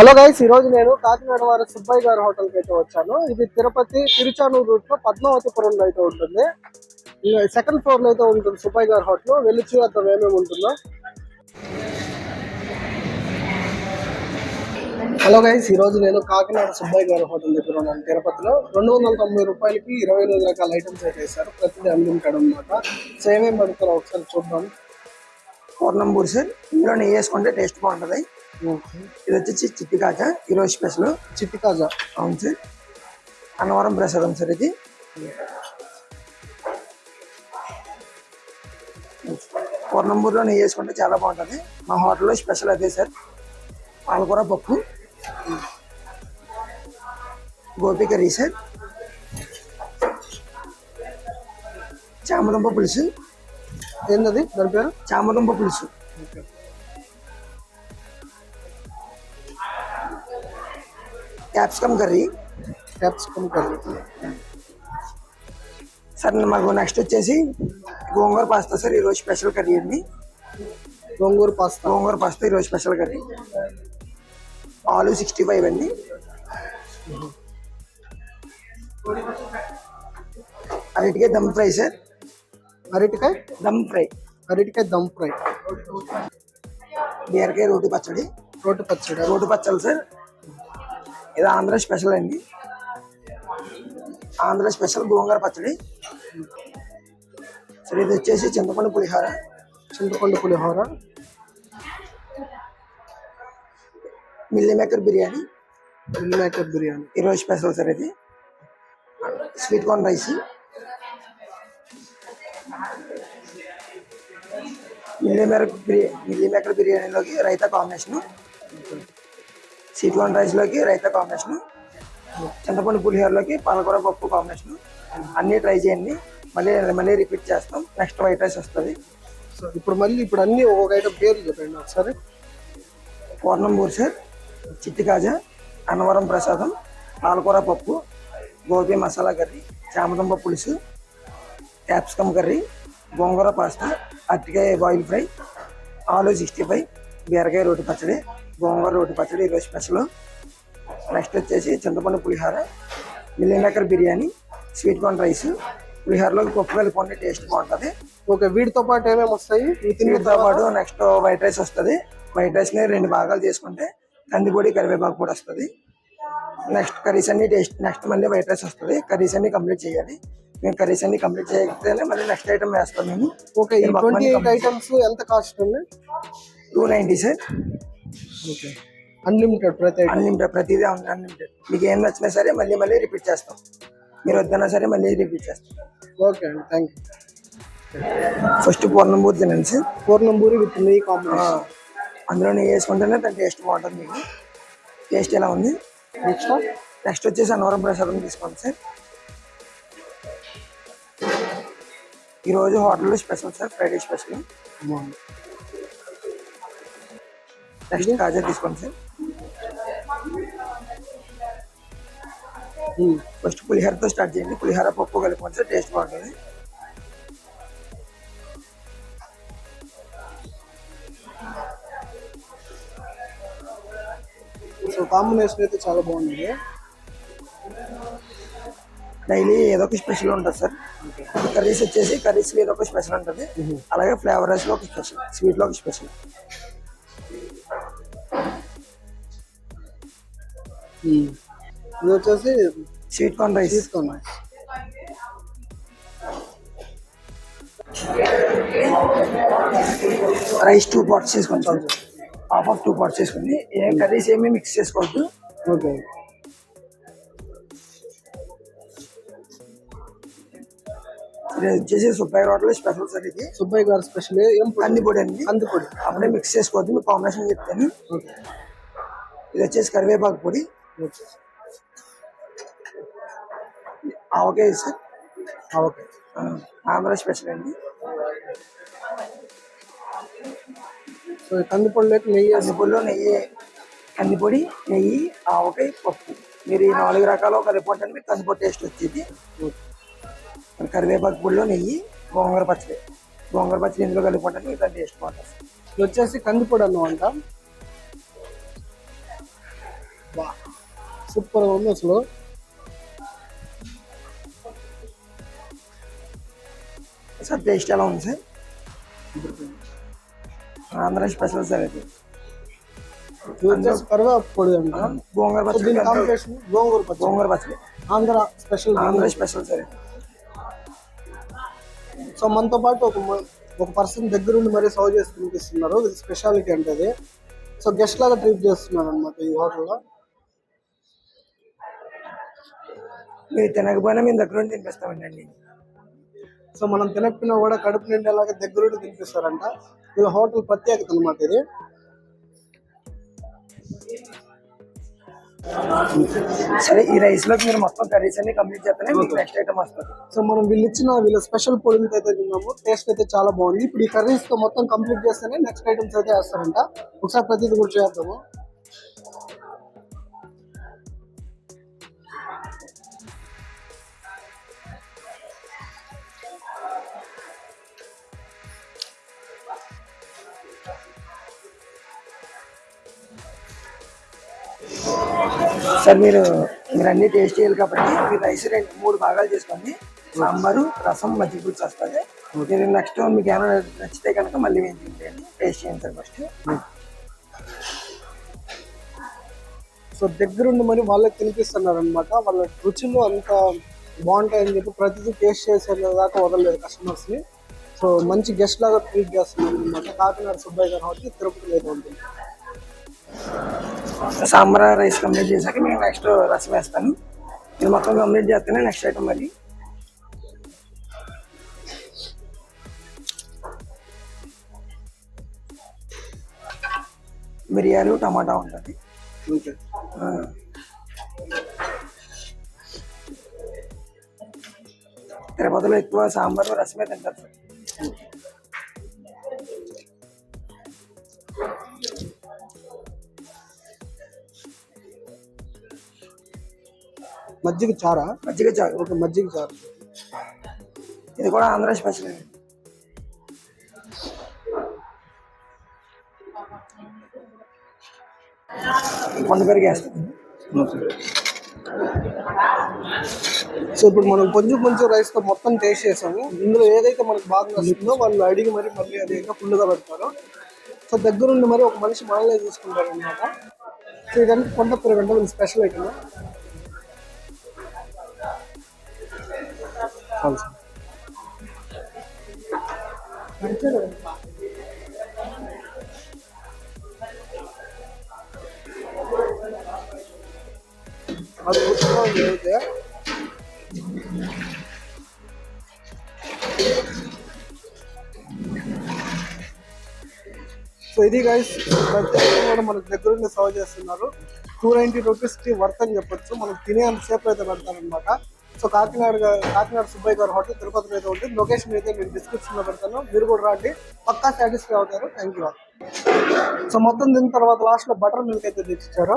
Hello guys ఈ రోజు నేను కాకినాడ వారి సుబ్బయ్య గారి హోటల్కి అయితే వచ్చాను. ఇది తిరుపతి తిరుచానూరు రూట్లో పద్మావతిపురంలో అయితే ఉంటుంది. సెకండ్ ఫ్లోర్లో అయితే ఉంటుంది సుబ్బయ్య గారి హోటల్ వెళ్ళి చూద్దాం ఏమేమి ఉంటుందో. హలో గైస్ ఈ రోజు నేను కాకినాడ సుబ్బయ్య గారి హోటల్ దగ్గర ఉన్నాను. తిరుపతిలో రెండు వందల తొంభై రూపాయలకి ఇరవై ఎనిమిది రకాల ఐటమ్స్ అయితే వేశారు. ప్రతిదీ అన్లిమిటెడ్ అనమాట సో ఏమేమి పడుతారో ఒకసారి చూద్దాం. పూర్ణంపూరి సార్ ఇందులో నెయ్యి వేసుకుంటే టేస్ట్ బాగుంటుంది. ఇది వచ్చేసి చిట్టి కాజా ఈరోజు స్పెషల్? చిట్టి కాజా అవును సార్. అన్నవరం ప్రసాదం సార్ ఇది. పూర్ణంపూరిలో నెయ్యి వేసుకుంటే చాలా బాగుంటుంది. మా హోటల్లో స్పెషల్ అదే సార్. పాలకూర పప్పు. Gobi curry sir. చామదుంప పులుసు. ఏంటది దాని పేరు? చామదుంప పులుసు. Capsicum curry. Capsicum curry. Sir మాకు నెక్స్ట్ వచ్చేసి గోంగూర పాస్తా సార్ ఈరోజు స్పెషల్ కర్రీ అండి. గోంగూర పాస్తా. గోంగూర పాస్తా ఈరోజు special curry. Aloo sixty five అండి. అరటికాయ దమ్ ఫ్రై సార్. అరటికాయ? దమ్ ఫ్రై. అరటికాయ దమ్ ఫ్రై. బీరకాయ రోటి పచ్చడి. రోటి పచ్చడి. రోటి పచ్చడి సార్. ఇది ఆంధ్ర స్పెషల్ అండి. ఆంధ్ర స్పెషల్ గోంగూర పచ్చడి. సార్ ఇది వచ్చేసి చింతపండు పులిహోర. చింతపండు పులిహోర. Meal maker biryani. Meal maker biryani. ఈరోజు స్పెషల్ సార్ ఇది. Sweet corn rice. Meal maker biryani meal maker బిర్యానీలోకి రైతా కాంబినేషన్. స్వీట్ కార్న్ రైస్లోకి రైతా కాంబినేషన్ చింతపండు పులిహోరలోకి పాలకూర పప్పు కాంబినేషన్ అన్నీ ట్రై చేయండి. మళ్ళీ మళ్ళీ రిపీట్ చేస్తాం. నెక్స్ట్ వైట్ రైస్ వస్తుంది. సో ఇప్పుడు మళ్ళీ ఇప్పుడు అన్ని ఒక్కొక్క ఐటమ్ పేర్లు చెప్పండి ఒకసారి. పూర్ణంబూర్ సార్ చిట్టి కాజా అన్నవరం ప్రసాదం పాలకూర పప్పు గోబీ మసాలా కర్రీ చామదుంప పులుసు క్యాప్సికమ్ కర్రీ గోంగూర పాస్తా అరటికాయ boil fry aloo sixty five బీరకాయ రోటి పచ్చడి గోంగూర రోటి పచ్చడి ఈరోజు స్పెషల్. నెక్స్ట్ వచ్చేసి చింతపండు పులిహోర meal maker biryani sweet corn rice. పులిహోరలోకి పప్పు కలుపుకుంటే టేస్ట్ బాగుంటుంది. ఓకే వీటితో పాటు ఏమేమి వస్తాయి? దీనితో పాటు నెక్స్ట్ వైట్ రైస్ వస్తుంది. వైట్ రైస్ని రెండు భాగాలు చేసుకుంటే కందిపొడి కరివేపాకు కూడా వస్తుంది. నెక్స్ట్ కర్రీస్ అన్ని టేస్ట్ నెక్స్ట్ మళ్ళీ వైట్ రైస్ వస్తుంది. కర్రీస్ అన్ని కంప్లీట్ చేయాలి. మేము కర్రీస్ అన్ని కంప్లీట్ చేయకపోతేనే మళ్ళీ నెక్స్ట్ ఐటమ్ వేస్తాం మేము. ఓకే ఐటమ్స్ ఎంత కాస్ట్ ఉంది two ninety sir. Okay. Unlimited ప్రతి అన్లిమిటెడ్ ప్రతిదీ అన్లిమిటెడ్ మీకు ఏం నచ్చినా సరే మళ్ళీ మళ్ళీ రిపీట్ చేస్తాం. మీరు వద్దన్నా సరే మళ్ళీ రిపీట్ చేస్తాం. ఓకే అండి థ్యాంక్ యూ ఫస్ట్ పూర్ణంబూరి తినండి సార్. పూర్ణంబూరి విత్ నెయ్యి కాంబినేషన్ అందులో నెయ్యి వేసుకుంటేనే దాని టేస్ట్ బాగుంటుంది మీకు. టేస్ట్ ఎలా ఉంది? నెక్స్ట్ నెక్స్ట్ వచ్చేసి అన్నవరం ప్రసాదం తీసుకోండి సార్. ఈరోజు హోటల్లో special sir Friday special. Next కాజా తీసుకోండి సార్ ఫస్ట్ పులిహోరతో స్టార్ట్ చేయండి. పులిహోర పప్పు కలుపుకోండి సార్ టేస్ట్ బాగుంటుంది. సో కాంబినేషన్ అయితే చాలా బాగుంది డైలీ ఏదో ఒక స్పెషల్ ఉంటుంది సార్ కర్రీస్ వచ్చేసి కర్రీస్ ఏదో ఒక స్పెషల్ ఉంటుంది. అలాగే ఫ్లేవర్ రైస్లో ఒక స్పెషల్ స్వీట్లో ఒక స్పెషల్ ఇది వచ్చేసి స్వీట్ కార్న్ రైస్ తీసుకోండి రైస్ టూ పార్ట్స్ చేసుకోండి sir half of two parts చేసుకోండి ఏ కర్రీస్ ఏమీ మిక్స్ చేసుకోవద్దు. ఓకే. ఇది వచ్చేసి సుబ్బయ్య రోడ్లో స్పెషల్ సార్ ఇది. సుబ్బయ్య గారు స్పెషల్ ఏం పొడి? కందిపొడి అండి. కందిపొడి అప్పుడే మిక్స్ చేసుకోవద్దు మీకు కాంబినేషన్ చెప్తాను. ఇది వచ్చేసి కరివేపాకు పొడి. Okay sir? Okay Andhra special అండి. సో కందిపొడిలోకి నెయ్యి కందిపొడిలో నెయ్యి కందిపొడి నెయ్యి ఆవకాయ పప్పు. మీరు ఈ నాలుగు రకాల ఒక రిపోర్ట్ అంటే మీకు కందిపొడి టేస్ట్ వచ్చేది. కరివేపాకు పొడిలో నెయ్యి గోంగూర పచ్చడి. గోంగూర పచ్చడి ఇందులో కలిపి మీకు టేస్ట్ బాగుంటుంది ఇది వచ్చేసి కందిపొడి అన్నమాట సూపర్ ఉంది అసలు. సార్ టేస్ట్ ఎలా ఉంది సార్? ఆంధ్ర స్పెషల్ సార్ అది కరివేపాకు పొడి గోంగూర సో పచ్చడి దీని కాంబినేషన్ గోంగూర పచ్చడి. గోంగూర పచ్చడి. Andhra special Andhra special sir. So మనతో పాటు ఒక ఒక పర్సన్ దగ్గరుండి మరీ సర్వ్ చేసి తినిపిస్తున్నారు. ఇది స్పెషాలిటీ అంటే అది. సో గెస్ట్ లాగా ట్రీట్ చేస్తున్నారు అనమాట ఈ హోటల్లో. మీరు తినకపోయినా మేము దగ్గర ఉండి తినిపిస్తామండి అండి సో మనం తినకపోయినా కూడా కడుపు నిండేలాగా దగ్గరుండి తినిపిస్తారంట. ఇది హోటల్ ప్రత్యేకత అనమాట ఇది. సరే ఈ రైస్లోకి మీరు మొత్తం కర్రీస్ అన్ని కంప్లీట్ చేస్తేనే మీకు నెక్స్ట్ ఐటమ్ వస్తుంది. సో మనం వీళ్ళు ఇచ్చిన వీళ్ళ స్పెషల్ పొడిని అయితే తిన్నాము. టేస్ట్ అయితే చాలా బాగుంది. ఇప్పుడు ఈ కర్రీస్తో మొత్తం కంప్లీట్ చేస్తేనే నెక్స్ట్ ఐటమ్స్ అయితే వేస్తారంట. ఒకసారి ప్రతిదీ కూడా చేద్దాము. సార్ మీరు మీరు అన్ని టేస్ట్ చేయాలి కాబట్టి మీరు రైస్ రెండు మూడు భాగాలు చేసుకోండి. సాంబారు రసం మజ్జిగ పులుసు వస్తుంది మీరు నెక్స్ట్ మీకు ఏమైనా నచ్చితే కనుక మళ్ళీ మేము చేయండి టేస్ట్ చేయండి సార్ ఫస్ట్ సో దగ్గరుండి మరి వాళ్ళకి తినిపిస్తున్నారు అనమాట వాళ్ళ రుచులు అంత బాగుంటాయని చెప్పి ప్రతిదీ టేస్ట్ చేసే దాకా వదలలేదు కస్టమర్స్ని సో మంచి గెస్ట్ లాగా ట్రీట్ చేస్తున్నారు అనమాట కాకినాడ సుబ్బయ్య గారు కాబట్టి తిరుపతి లేదు ఉంటుంది. సాంబార్ రైస్ కంప్లీట్ చేశాక మేము నెక్స్ట్ రసం వేస్తాను. మీరు మొత్తం కంప్లీట్ చేస్తేనే నెక్స్ట్ ఐటమ్ మరి మిరియాలు టమాటా ఉంటుంది. తిరుపతిలో ఎక్కువ సాంబార్ రసమే తింటారు. మజ్జిగ చారా? మజ్జిగ చారు. ఓకే మజ్జిగ చారు. ఇది కూడా ఆంధ్ర స్పెషల్. అండి కొండ పెరిగి వేస్తాం. సో ఇప్పుడు మనం కొంచెం కొంచెం రైస్తో మొత్తం టేస్ట్ చేసాము. ఇందులో ఏదైతే మనకు బాగా నచ్చిందో వాళ్ళు అడిగి మరి మళ్ళీ అది ఇంకా ఫుల్గా పెడతారు. సో దగ్గరుండి మరి ఒక మనిషి మనల్ని చూసుకుంటారు అనమాట సో ఇదంతా కొండ పెరుగంటే స్పెషల్ ఐటమ్ అద్భుతంగా ఉంది అయితే సో ఇది గైస్ ప్రత్యేకంగా కూడా మనకు దగ్గరుండి సర్వ్ చేస్తున్నారు. టూ నైంటీ రూపీస్కి వర్త్ అని చెప్పొచ్చు. మనం తినేంత సేపు అయితే పెడతారనమాట సో కాకినాడ కాకినాడ సుబ్బయ్య గారి హోటల్ తిరుపతిలో అయితే ఉంటుంది లొకేషన్ అయితే నేను డిస్క్రిప్షన్లో పెడతాను. మీరు కూడా రాండి. పక్కా సాటిస్ఫై అవుతారు. థ్యాంక్ యూ సో మొత్తం దీని తర్వాత లాస్ట్లో బటర్ మిల్క్ అయితే తెచ్చిచ్చారు.